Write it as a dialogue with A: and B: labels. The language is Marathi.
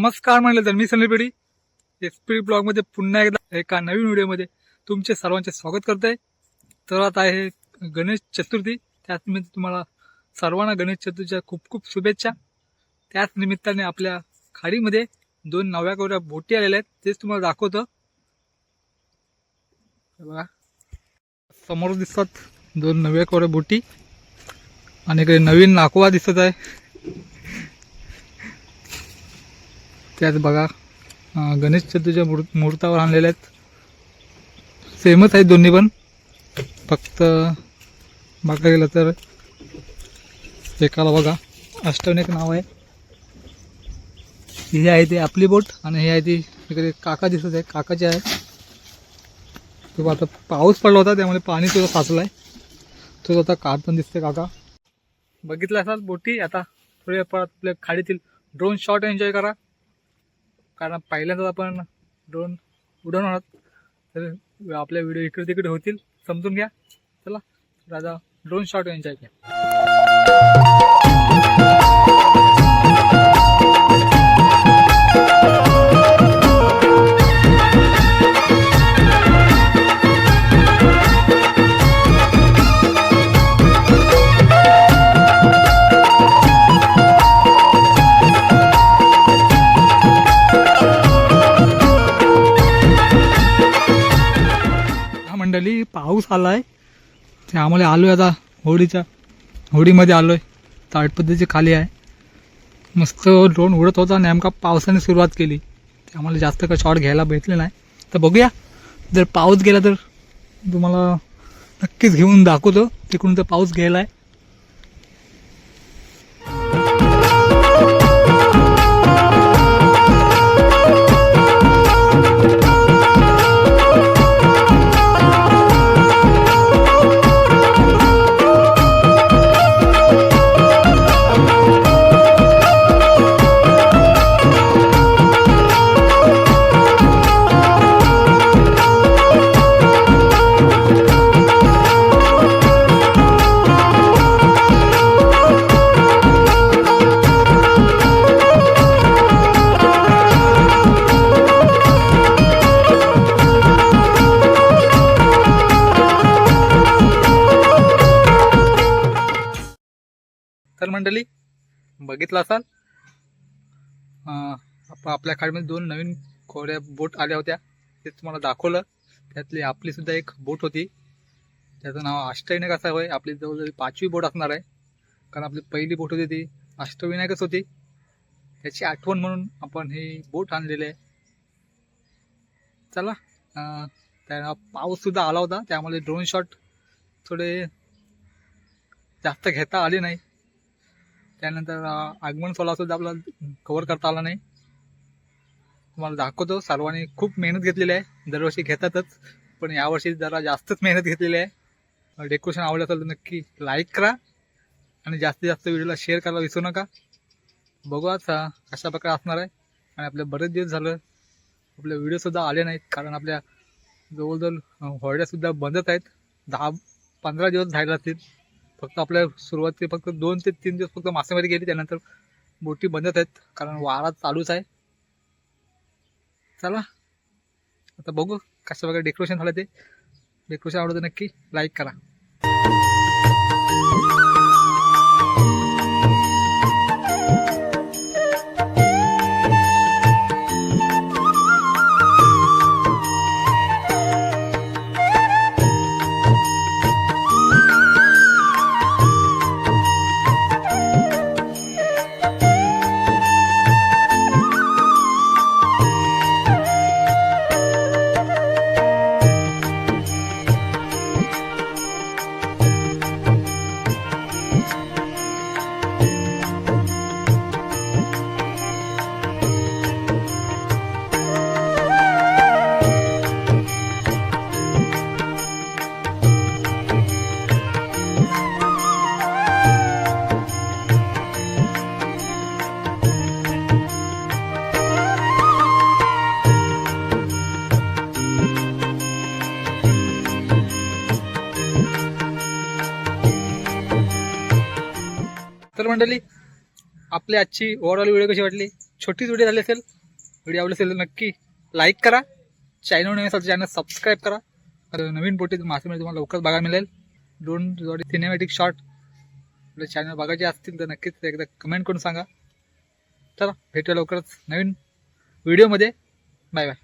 A: नमस्कार म्हणलं तर मी सनी पेढी एसपी ब्लॉगमध्ये पुन्हा एकदा एका नवीन व्हिडिओमध्ये तुमचे सर्वांचे स्वागत करतोय. तर आता आहे गणेश चतुर्थी. त्याच निमित्त तुम्हाला सर्वांना गणेश चतुर्थीच्या खूप खूप शुभेच्छा. त्याच निमित्ताने आपल्या खाडीमध्ये दोन नव्या कोऱ्या बोटी आलेल्या आहेत. तेच तुम्हाला दाखवतं. बघा. समोर दिसतात दोन नव्या कोऱ्या बोटी. आणि इकडे नवीन नाकवा दिसत आहे. त्याच बघा गणेश चतुर्थीच्या मूर् मुहूर्तावर आणलेल्या आहेत. सेमच आहेत दोन्ही पण. फक्त बघायला गेलं तर एकाला बघा. अष्टवनेक एक नाव आहे. ही आहे ती आपली बोट आणि ही आहे ती इकडे काका दिसत आहे. काकाची आहे. तो आता पाऊस पडला होता त्यामुळे पाणी तुझं साचलं आहे तो आता काढ पण दिसते काका. बघितलं असाल बोटी? आता थोडी परत आपल्या खाडीतील ड्रोन शॉट एन्जॉय करा. कारण पहिल्यांदाच आपण ड्रोन उडवणार आहोत. तर आपल्या व्हिडिओ इकडे तिकडे होतील. समजून घ्या. चला राजा ड्रोन शॉट एन्जॉय घ्या मंडळी पाऊस आलाय. आलो आलोय आता होडीच्या. होडीमध्ये आलोय. ताट पद्धतीची खाली आहे. मस्त ड्रोन उडत होता नेमका पावसाने सुरुवात केली. ते आम्हाला जास्त काही शॉट घ्यायला भेटले नाही. तर बघूया. जर पाऊस गेला तर तुम्हाला नक्कीच घेऊन दाखवतो. तिकडून तर पाऊस गेला आहे मंडळी. बघितलं असाल? आपल्या खाडीमध्ये दोन नवीन कोऱ्या बोट आल्या होत्या. ते तुम्हाला दाखवलं. त्यातली आपली सुद्धा एक बोट होती. त्याचं नाव अष्टविनायक असं होय आपली जवळजवळ पाचवी बोट असणार आहे. कारण आपली पहिली बोट होती ती अष्टविनायकच होती. त्याची आठवण म्हणून आपण ही बोट आणलेली आहे. चला त्या पाऊस सुद्धा आला होता. त्यामुळे ड्रोन शॉट थोडे जास्त घेता आले नाही. त्यानंतर आगमन सोहळा सुद्धा आपला कव्हर करता आला नाही. तुम्हाला दाखवतो सर्वांनी खूप मेहनत घेतलेली आहे. दरवर्षी घेतातच पण यावर्षी जरा जास्तच मेहनत घेतलेली आहे. डेकोरेशन आवडलं असेल तर नक्की लाईक करा आणि जास्तीत जास्त व्हिडिओला शेअर करायला विसरू नका. बघू आज कशा प्रकारे असणार आहे. आणि आपले बरेच दिवस झालं आपले व्हिडिओसुद्धा आले नाहीत कारण आपल्या जवळजवळ होड्यासुद्धा बंदच आहेत. दहा पंधरा दिवस झाले असतील. फक्त आपल्या सुरुवाती फक्त दोन ते तीन दिवस फक्त मासेमारी गेली त्यानंतर बोटी बंदच आहेत कारण वारा चालूच आहे. चला आता बघू कशा प्रकारे डेकोरेशन झालं ते. डेकोरेशन आवडतं नक्की लाईक करा. तर मंडळी आपली आजची ओव्हरऑल व्हिडिओ कशी वाटली? छोटीच व्हिडिओ झाली असेल व्हिडिओ आवडली असेल तर नक्की लाईक करा. चॅनल नवीन असेल चॅनल सबस्क्राईब करा. तर नवीन पोटी मासेमध्ये तुम्हाला लवकरच बघायला मिळेल. दोन जोडी सिनेमॅटिक शॉर्ट आपले चॅनल बघायचे असतील तर नक्कीच एकदा कमेंट करून सांगा. चला भेटूया लवकरच नवीन व्हिडिओमध्ये बाय बाय